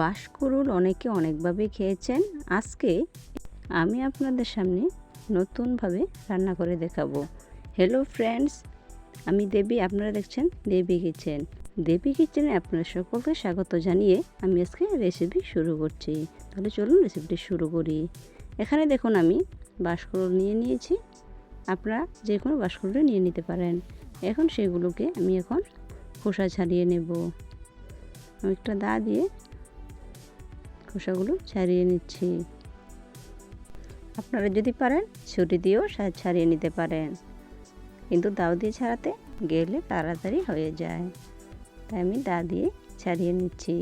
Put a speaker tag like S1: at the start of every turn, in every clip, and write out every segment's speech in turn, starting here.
S1: বাঁশকুড়ুল অনেকে অনেকভাবে খেয়েছেন। আজকে আমি আপনাদের সামনে নতুনভাবে রান্না করে দেখাবো। হ্যালো ফ্রেন্ডস আমি দেবী, আপনারা দেখছেন দেবী কিচেন দেবী কিচেনে আপনারা সকলকে স্বাগত জানিয়ে আমি আজকে রেসিপি শুরু করছি। তাহলে চলুন রেসিপিটি শুরু করি। এখানে দেখুন আমি বাঁশকুড়ুল নিয়ে নিয়েছি। আপনারা যে কোনো বাঁশকুড়ুলে নিয়ে নিতে পারেন। এখন সেগুলোকে আমি এখন খোসা ছাড়িয়ে নেব। একটা দা দিয়ে খোসাগুলো ছাড়িয়ে নিচ্ছি। আপনারা যদি পারেন, ছুরি দিয়েও ছাড়িয়ে নিতে পারেন। কিন্তু দাও দিয়ে ছাড়াতে গেলে তাড়াতাড়ি হয়ে যায়। তাই আমি দা দিয়ে ছাড়িয়ে নিচ্ছি।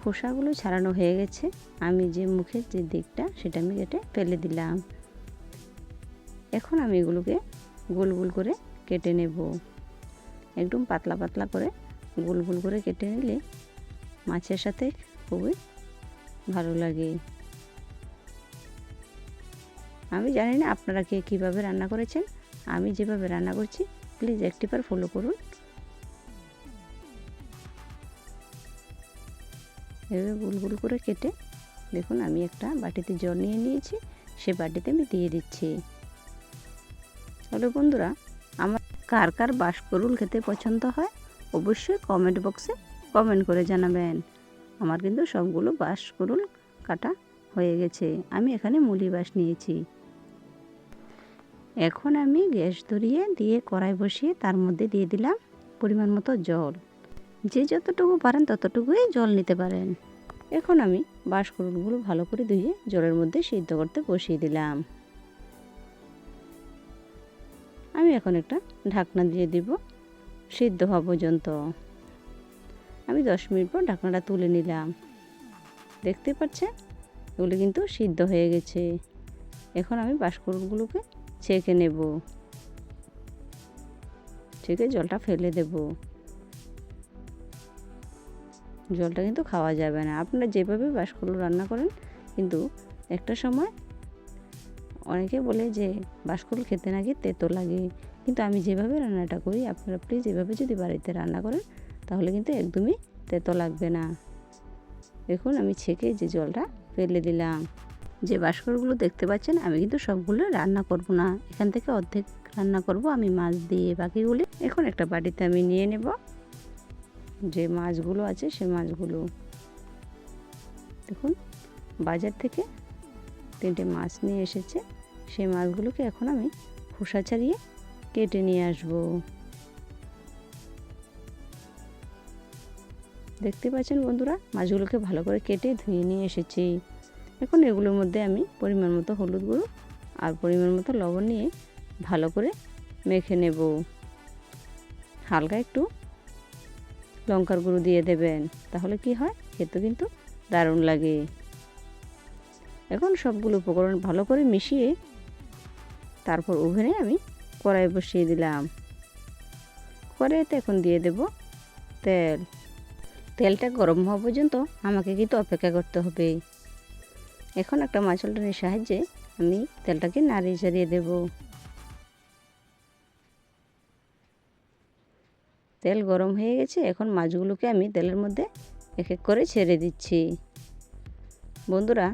S1: খোসাগুলো ছাড়ানো হয়ে গেছে। আমি যে মুখের যে দিকটা, সেটা আমি কেটে ফেলে দিলাম। এখন আমি এগুলোকে গোল গোল করে কেটে নেব। একদম পাতলা পাতলা করে গোল গোল করে কেটে নিলে মাছের সাথে খুবই ভালো লাগে। আমি জানি না আপনারা কে কীভাবে রান্না করেছেন। আমি যেভাবে রান্না করছি প্লিজ একটিবার ফলো করুন। এভাবে গোল গোল করে কেটে, দেখুন আমি একটা বাটিতে জল নিয়ে নিয়েছি, সে বাটিতে আমি দিয়ে দিচ্ছি। হ্যালো বন্ধুরা, আমার কার কার বাঁশকরুল খেতে পছন্দ হয়, অবশ্যই কমেন্ট বক্সে কমেন্ট করে জানাবেন। আমার কিন্তু সবগুলো বাঁশকরুল কাটা হয়ে গেছে। আমি এখানে মুলি বাঁশ নিয়েছি। এখন আমি গ্যাস ধরিয়ে দিয়ে কড়াই বসিয়ে তার মধ্যে দিয়ে দিলাম পরিমাণ মতো জল। যে যতটুকু পারেন ততটুকুই জল নিতে পারেন। এখন আমি বাঁশকরুলগুলো ভালো করে ধুয়ে জলের মধ্যে সিদ্ধ করতে বসিয়ে দিলাম। আমি এখন একটা ঢাকনা দিয়ে দিব সিদ্ধ হওয়া পর্যন্ত। আমি দশ মিনিট পর ঢাকনাটা তুলে নিলাম। দেখতে পাচ্ছেন? এগুলো কিন্তু সিদ্ধ হয়ে গেছে। এখন আমি বাঁশকরুলগুলোকে ছেঁকে নেব। ছেঁকে জলটা ফেলে দেব। জলটা কিন্তু খাওয়া যাবে না। আপনারা যেভাবে বাঁশকরুল রান্না করেন, কিন্তু একটা সময় অনেকে বলে যে বাঁশকরুল খেতে নাকি তেতো লাগে। কিন্তু আমি যেভাবে রান্নাটা করি, আপনারা প্লিজ এভাবে যদি বাড়িতে রান্না করেন তাহলে কিন্তু একদমই তেতো লাগবে না। দেখুন আমি ছেঁকে যে জলটা ফেলে দিলাম। যে বাস্করগুলো দেখতে পাচ্ছেন, আমি কিন্তু সবগুলো রান্না করব না। এখান থেকে অর্ধেক রান্না করব আমি মাছ দিয়ে, বাকিগুলি এখন একটা বাটিতে আমি নিয়ে নেব। যে মাছগুলো আছে সে মাছগুলো। দেখুন, বাজার থেকে তিনটে মাছ নিয়ে এসেছে। সেই মাছগুলোকে এখন আমি খোসা ছাড়িয়ে কেটে নিয়ে আসব। দেখতে পাচ্ছেন বন্ধুরা? মাছগুলোকে ভালো করে কেটে ধুয়ে নিয়ে এসেছি। এখন এগুলোর মধ্যে আমি পরিমাণ মতো হলুদ গুঁড়ো আর পরিমাণ মতো লবণ নিয়ে ভালো করে মেখে নেব। হালকা একটু লঙ্কার গুঁড়ো দিয়ে দেবেন, তাহলে কি হয়? খেতে কিন্তু দারুণ লাগে। এখন সবগুলো উপকরণ ভালো করে মিশিয়ে তারপর ওভেনে আমি কড়াই বসিয়ে দিলাম। কড়াইতে এখন দিয়ে দেব তেল। তেলটা গরম হওয়া পর্যন্ত আমাকে কিন্তু অপেক্ষা করতে হবে। এখন একটা মাছলটানির সাহায্যে আমি তেলটাকে নাড়িয়ে চাড়িয়ে দেব। তেল গরম হয়ে গেছে, এখন মাছগুলোকে আমি তেলের মধ্যে এক এক করে ছেড়ে দিচ্ছি। বন্ধুরা,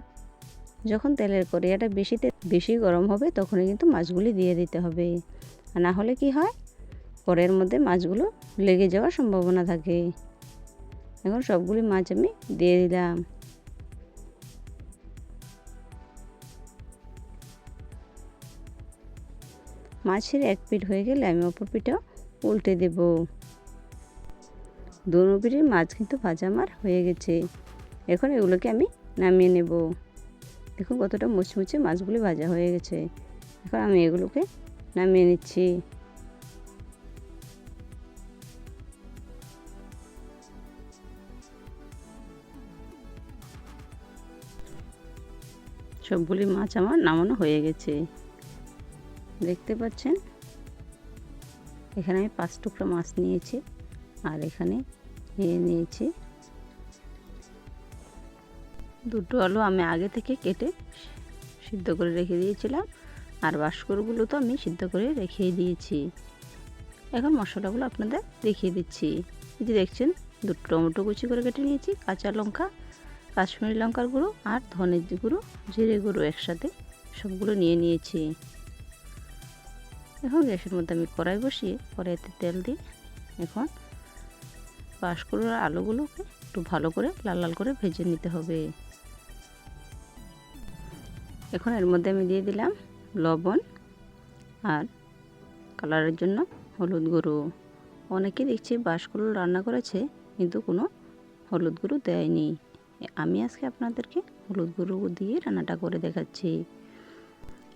S1: যখন তেলের কড়িয়াটা বেশিতে বেশি গরম হবে, তখনই কিন্তু মাছগুলি দিয়ে দিতে হবে। আর না হলে কি হয় কড়ের মধ্যে মাছগুলো লেগে যাওয়ার সম্ভাবনা থাকে। এখন সবগুলি মাছ আমি দিয়ে দিলাম। মাছের এক পিঠ হয়ে গেলে আমি অপর পিঠও উল্টে দেব। দোনো পিঠের মাছ কিন্তু ভাজা আমার হয়ে গেছে। এখন এগুলোকে আমি নামিয়ে নেব। দেখুন কতটা মুচমুচে মাছগুলি ভাজা হয়ে গেছে। এখন আমি এগুলোকে নামিয়ে নিচ্ছি। সবগুলি মাছ আমার নামানো হয়ে গেছে। দেখতে পাচ্ছেন? এখানে আমি পাঁচ টুকরা মাছ নিয়েছি আর এখানে নিয়ে নিয়েছি। দুটো আলু আমি আগে থেকে কেটে সিদ্ধ করে রেখে দিয়েছিলাম আর বাস্করগুলো তো আমি সিদ্ধ করে রেখে দিয়েছি। এখন মশলাগুলো আপনাদের দেখিয়ে দিচ্ছি। এই যে দেখছেন, দুটো টমেটো কুচি করে কেটে নিয়েছি, কাঁচা লঙ্কা কাশ্মীরি লঙ্কার গুঁড়ো আর ধনের গুঁড়ো, জিরে গুঁড়ো একসাথে সবগুলো নিয়ে নিয়েছি। এখন গ্যাসের মধ্যে আমি কড়াই বসিয়ে কড়াইতে তেল দিই এখন বাঁশকুড়োর আলুগুলোকে একটু ভালো করে লাল লাল করে ভেজে নিতে হবে। এখন এর মধ্যে আমি দিয়ে দিলাম লবণ আর কালারের জন্য হলুদ গুঁড়ো। অনেকে দেখছি বাঁশকুড়ো রান্না করেছে, কিন্তু কোনো হলুদ গুঁড়ো দেয়নি। আমি আজকে আপনাদেরকে হলুদ গুঁড়ো দিয়ে রান্নাটা করে দেখাচ্ছি।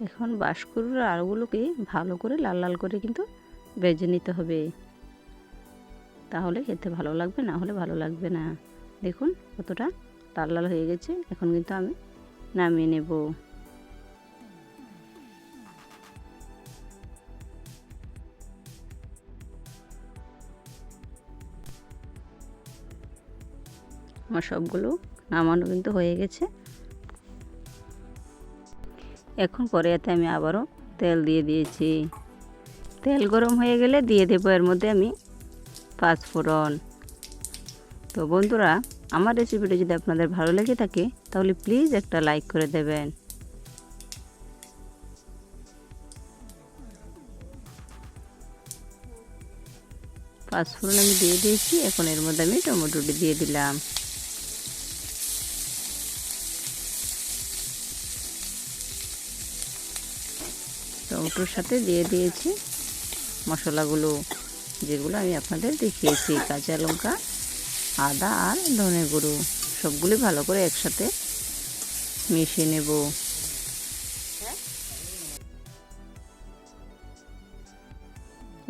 S1: এখন বাঁশকুড়োর আলুগুলোকে ভালো করে লাল লাল করে কিন্তু ভেজে নিতে হবে। তাহলে খেতে ভালো লাগবে, না হলে ভালো লাগবে না। দেখুন কতটা লাল লাল হয়ে গেছে, এখন কিন্তু আমি নামিয়ে নেব। আমার সবগুলো নামানো কিন্তু হয়ে গেছে। এখন কড়াইতে আমি আবারও তেল দিয়ে দিয়েছি। তেল গরম হয়ে গেলে দিয়ে দেবো এর মধ্যে আমি পাঁচফোড়ন তো বন্ধুরা, আমার রেসিপিটা যদি আপনাদের ভালো লেগে থাকে, তাহলে প্লিজ একটা লাইক করে দেবেন। পাঁচফোড়ন আমি দিয়ে দিয়েছি, এখন এর মধ্যে আমি টমেটোটি দিয়ে দিলাম। টমেটোর সাথে দিয়ে দিয়েছি। মশলাগুলো যেগুলো আমি আপনাদের দেখিয়েছি, কাঁচা লঙ্কা, আদা আর ধনে গুঁড়ো, সবগুলি ভালো করে একসাথে মিশিয়ে নেব।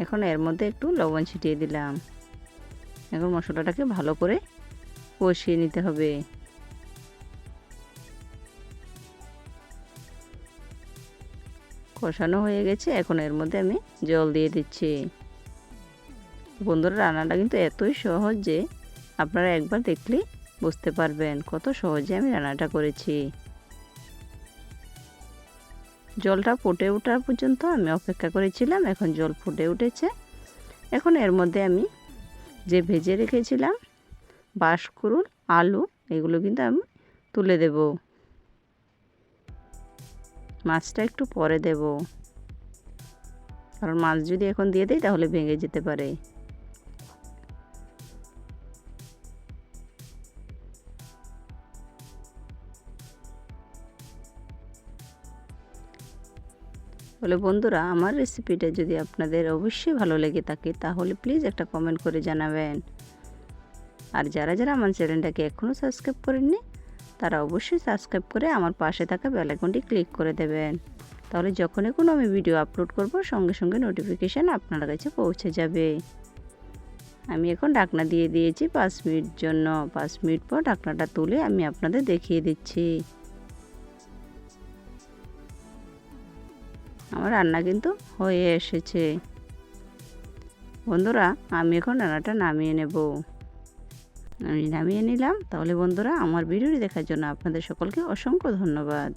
S1: এখন এর মধ্যে একটু লবণ ছিটিয়ে দিলাম। এখন মশলাটাকে ভালো করে কষিয়ে নিতে হবে। কষানো হয়ে গেছে। এখন এর মধ্যে আমি জল দিয়ে দিচ্ছি। বন্ধুরা, রান্নাটা কিন্তু এতই সহজ যে আপনারা একবার দেখলেই বুঝতে পারবেন কত সহজে আমি রান্নাটা করেছি। জলটা ফুটে ওঠার পর্যন্ত আমি অপেক্ষা করেছিলাম, এখন জল ফুটে উঠেছে। এখন এর মধ্যে আমি যে ভেজে রেখেছিলাম বাঁশকুড়ুল আলু, এগুলো কিন্তু আমি তুলে দেব। মাছটা একটু পরে দেব। কারণ মাছ যদি এখন দিয়ে দিই, তাহলে ভেঙে যেতে পারে। বলে, বন্ধুরা, আমার রেসিপিটা যদি আপনাদের অবশ্যই ভালো লেগে থাকে, তাহলে প্লিজ একটা কমেন্ট করে জানাবেন। আর যারা যারা আমার চ্যানেলটাকে এখনও সাবস্ক্রাইব করেননি তারা অবশ্যই সাবস্ক্রাইব করে আমার পাশে থাকা বেলাইকনটি ক্লিক করে দেবেন। তাহলে যখনই কোনো আমি ভিডিও আপলোড করব, সঙ্গে সঙ্গে নোটিফিকেশান আপনার কাছে পৌঁছে যাবে। আমি এখন ডাকনা দিয়ে দিয়েছি পাঁচ মিনিট জন্য। পাঁচ মিনিট পর ডাকনাটা তুলে আমি আপনাদের দেখিয়ে দিচ্ছি। আমার রান্না কিন্তু হয়ে এসেছে। বন্ধুরা, আমি এখন রান্নাটা নামিয়ে নেব। আমি নামিয়ে নিলাম। তাহলে বন্ধুরা আমার ভিডিওটি দেখার জন্য আপনাদের সকলকে অসংখ্য ধন্যবাদ।